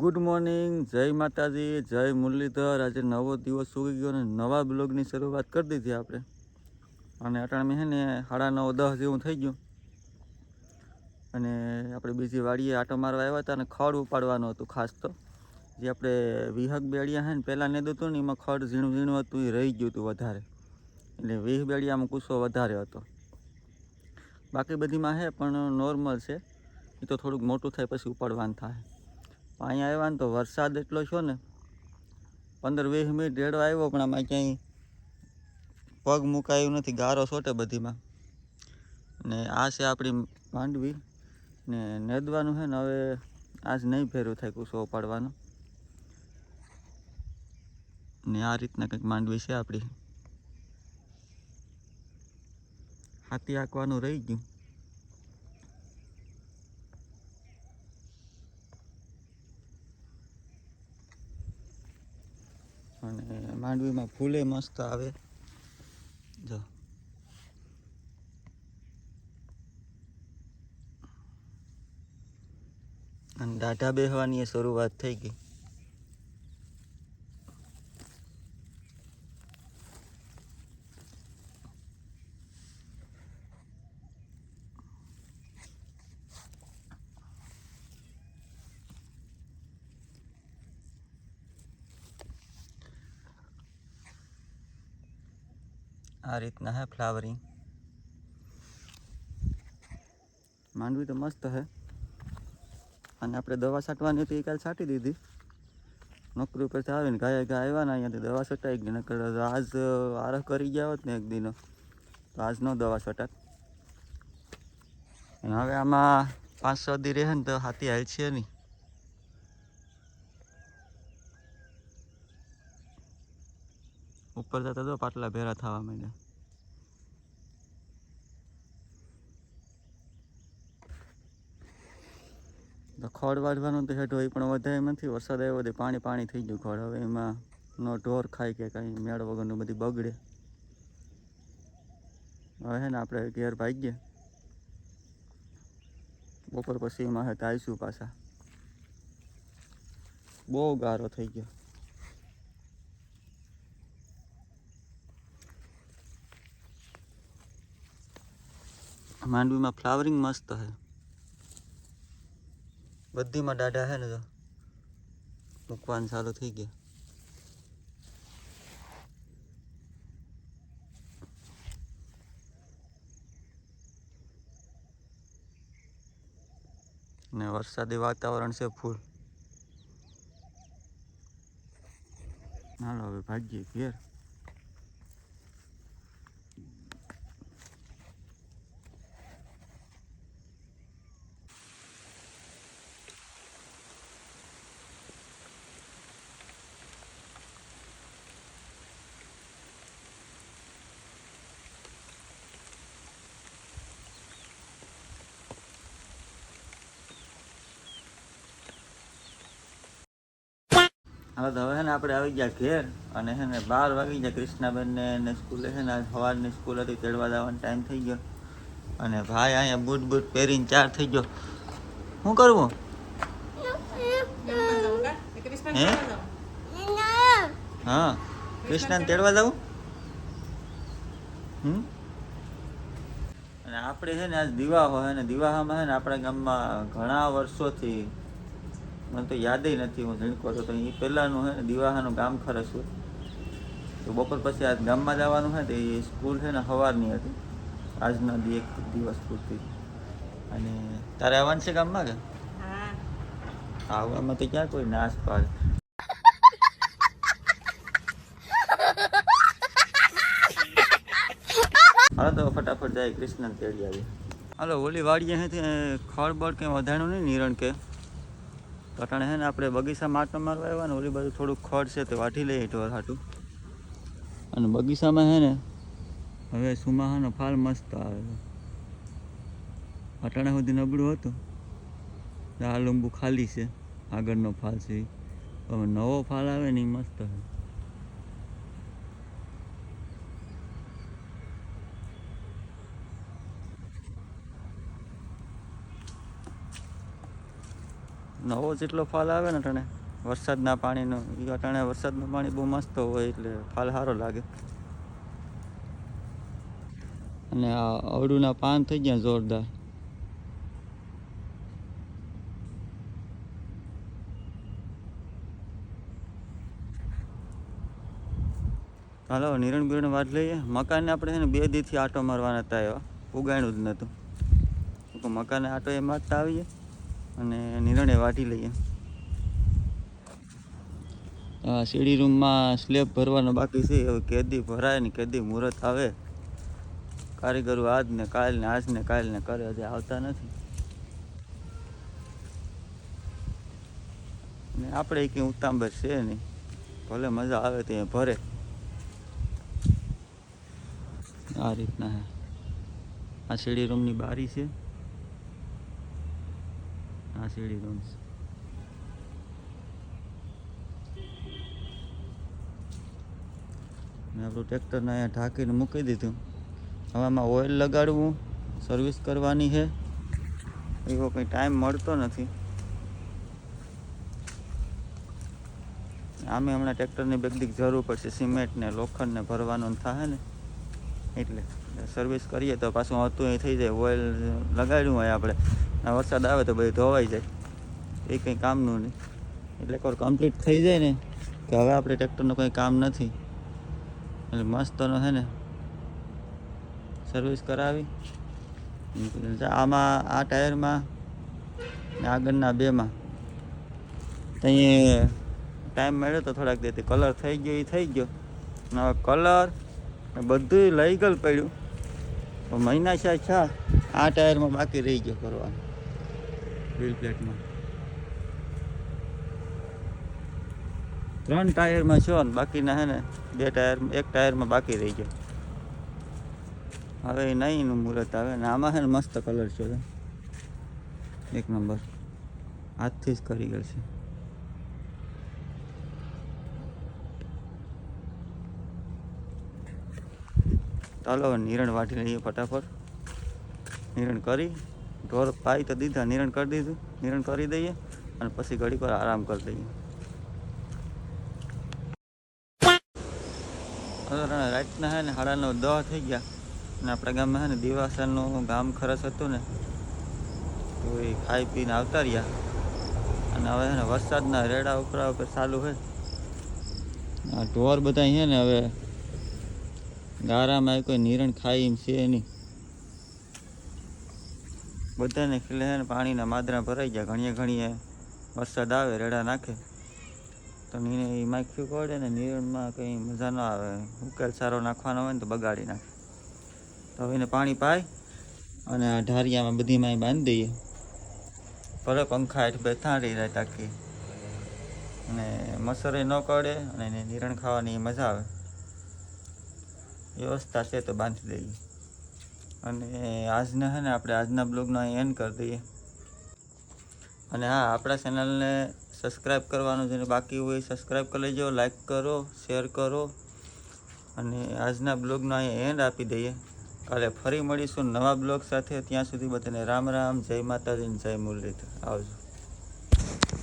Good morning, જય માતાજી, જય મુરલીધર. આજે નવો દિવસ ઉગી ગયો અને નવા બ્લોગની શરૂઆત કરી દીધી આપણે. અને અટાણે છે ને સાડા નવ, દસ જેવું થઈ ગયું. અને આપણે બીજી વાડીએ આટો મારવા આવ્યા હતા અને ખડ ઉપાડવાનું હતું ખાસ તો. જે આપણે વિહક બેડિયા છે ને પહેલાં નહીં હતું ને, એમાં ખડ ઝીણું ઝીણું હતું, એ રહી ગયું હતું વધારે. એટલે વીહ બેડિયામાં કૂસો વધારે હતો. બાકી બધીમાં છે પણ નોર્મલ છે. એ તો થોડુંક મોટું થાય, પછી ઉપાડવાનું થાય. અહીંયા આવ્યા ને તો વરસાદ એટલો છો ને, પંદર વીસ મિનિટ રેડો આવ્યો, પણ આમાં ક્યાંય પગ મુકાયું નથી, ગારો સોટે બધીમાં. ને આ છે આપણી માંડવી, ને નેદવાનું છે ને, હવે આજ નહીં ફેરવું થાય કુસો પાડવાનો. ને આ રીતના કંઈક માંડવી છે આપણી. હાથી આંકવાનું રહી ગયું. અને માંડવીમાં ફૂલે મસ્ત આવે. જો. અને દાઢા બેહવાની એ શરૂઆત થઈ ગઈ. આ રીતના હે ફ્લાવરિંગ. માંડવી તો મસ્ત હે. અને આપણે દવા છાંટવાની હતી એ કાલ છાંટી દીધી. નોકરી ઉપરથી આવીને ગાય ગાય આવ્યા ને અહીંયાથી દવા છટાઈ ગઈ, નકર આજ આરહ કરી ગયા હોત ને એક દિનો. તો આજ નો દવા છટાત. હવે આમાં પાંચ, છ દી રહે ને તો હાથી હાલ છે નહીં. ઉપર જતા તો પાટલા ભેરા થવા માંડ્યા. તો ખડ વાળવાનું તો હેઠો એ પણ વધારે નથી. વરસાદ આવ્યો તો પાણી પાણી થઈ ગયું ખડ હવે એમાં નો ઢોર ખાય કે કાંઈ મેળ વગરનું બધી બગડે. હવે હે ને આપણે ઘેર ભાગીએ. બપોર પછી એમાં હે તો આવીશું પાછા. બહુ ગારો થઈ ગયો. માંડવીમાં ફ્લાવરિંગ મસ્ત છે બધીમાં દાઢા છે ને તો મૂકવાનું ચાલુ થઈ ગયા. ને વરસાદી વાતાવરણ છે ફૂલ. હાલો, હવે ભાગીએ ઘેર. હવે તો હવે છે ને આપણે આવી ગયા ઘેર અને છે ને બાર વાગી ગયા. કૃષ્ણાબેનને એને સ્કૂલે છે ને આજ સવારની સ્કૂલ હતી, તેડવા જવાનો ટાઈમ થઈ ગયો. અને ભાઈ અહીંયા બૂટ બૂટ પહેરીને ચાર થઈ ગયો. શું કરવું? હે? હા. કૃષ્ણને તેડવા જવું? હમ? અને આપણે છે ને આજ દિવાહો ને દિવાહામાં છે ને આપણા ગામમાં ઘણા વર્ષોથી મને તો યાદ નથી હું ઝીણકો હતો તો એ પહેલાંનું હે ને દિવાહાનું ગામ ખરસ હોય તો બપોર પછી આજ ગામમાં જવાનું છે તો એ સ્કૂલ છે ને સવારની હતી. આજના દી એક દિવસ પૂરતી. અને તારે આવવાનું છે ગામમાં કે? આવવામાં તો ક્યાં કોઈ નાશ પાડે. હાલો તો ફટાફટ જાય કૃષ્ણ તેડી આવી. હાલો ઓલી વાડીએ હે ખડ બળ કંઈ વધારણું નહીં નિરણ કે? કટાણે છે ને આપણે બગીચામાં આટો મારવા આવ્યા ને ઓલી બાજુ થોડુંક ખડ છે તે વાટી લઈએ ઢોર હાટું. અને બગીચામાં છે ને હવે સુમાહાનો ફાલ મસ્ત આવે. છે અટાણા સુધી નબળું હતું. આ લીંબુ ખાલી છે. આગળનો ફાલ છે. હવે નવો ફાલ આવે ને એ મસ્ત છે નવો જેટલો ફાલ આવે ને અટાણે વરસાદના પાણીનો એ અટાણે વરસાદનું પાણી બહુ મસ્ત હોય એટલે ફાલ સારો લાગે. અને આ અવડુના પાન થઈ ગયા જોરદાર. હાલો નિરણ બિરણ વાત લઈએ. મકાનને આપણે છે ને બે દીથી આટો મારવાના હતા એવા. ઉગાણ્યું જ નહોતું મકાને આટો એ મારતા આવીએ અને નિરણે વાટી લઈએ. સીડી રૂમમાં સ્લેબ ભરવાનો બાકી છે. હવે કેદી ભરાય ને કેદી મુહૂર્ત આવે. કારીગરો આજ ને કાલ ને આજ ને કાલ ને કરે, હજી આવતા નથી. ને આપણે કંઈ ઉતાંબર છે નહીં. ભલે મજા આવે ત્યાં ભરે. આ રીતના આ સીડી રૂમની બારી છે. આ સીડી રૂમ મેં આપણું ટ્રેક્ટરને અહીંયા ઢાંકીને મૂકી દીધું. હવે આમાં ઓઇલ લગાડવું સર્વિસ કરવાની છે. એવો કંઈ ટાઈમ મળતો નથી. આમે હમણાં ટ્રેક્ટરની બેગદીક જરૂર પડશે સિમેન્ટ ને લોખંડ ને ભરવાનું થાય ને. એટલે સર્વિસ કરીએ તો પાછું હતું એ થઈ જાય. ઓઇલ લગાડ્યું હોય આપણે. આ વરસાદ આવે તો બધું ધોવાઈ જાય. એ કંઈ કામનું નહીં. એટલે એકવાર કમ્પ્લીટ થઈ જાય ને, કે હવે આપણે ટ્રેક્ટરનું કંઈ કામ નથી. એટલે મસ્તનો છે ને સર્વિસ કરાવી. આમાં, આ ટાયરમાં ને આગળના બેમાં. ત્યાં ટાઈમ મળ્યો તો થોડાક દેતી કલર થઈ ગયો એ થઈ ગયો. હવે કલર બધું લઈ ગયેલ પડ્યું. મહિના છે છા, આ ટાયરમાં બાકી રહી ગયો કરવાનું. વ્હીલ પ્લેટમાં ત્રણ ટાયરમાં છો ને, બાકીના હે ને, બે ટાયર, એક ટાયરમાં બાકી રહી ગયો. હવે નહીં એનું મુહૂર્ત આવે ને, આમાં છે ને મસ્ત કલર છે એક નંબર. હાથથી જ કરી ગયેલ છે. ચાલો નિરણ વાટી લઈએ ફટાફટ. નિરણ કરી. ઢોર પાઈ તો દીધા, નિરણ કરી દીધું, નિરણ કરી દઈએ અને પછી ઘડી પર આરામ કરી દઈએ. રાતના હે ને સાડા નવ દહ થઈ ગયા અને આપણા ગામમાં હે ને દિવાસાનું ગામ ખરસ હતું ને, તો એ ખાઈ પીને આવતા રહ્યા. અને હવે ને વરસાદના રેડા ઉપરા ઉપર ચાલુ હોય આ ઢોર બધા અહીંયા ને હવે ગારામાં કોઈ નિરણ ખાઈ એમ છે નહીં. બધાને ખીલે ને પાણીના માદરા ભરાઈ ગયા. ઘણીએ ઘણીએ વરસાદ આવે, રેડા નાખે. તો એ માખ્યું પડે ને નિરણમાં કંઈ મજા ન આવે. ઉકેલ સારો નાખવાનો હોય ને તો બગાડી નાખે. તો એને પાણી પાય અને આ ઢારિયામાં બધીમાં માય બાંધી દઈએ. ભલે પંખા હેઠ રહી રહે તાકી અને મસરે ન કડે અને એને નિરણ ખાવાની મજા આવે. વ્યવસ્થા છે તો બાંધી દઈએ. અને આજના છે આપણે આજના બ્લોગનો અહીં એન્ડ કરી દઈએ. અને હા, આપણા ચેનલને સબસ્ક્રાઈબ કરવાનું જેને બાકી હોય સબસ્ક્રાઈબ કરી લેજો લાઈક કરો શેર કરો. અને આજના બ્લોગનો અહીં એન્ડ આપી દઈએ. કાલે ફરી મળીશું નવા બ્લોગ સાથે. ત્યાં સુધી બધાને રામ રામ, જય માતાજી જય મુરલીધર. આવજો.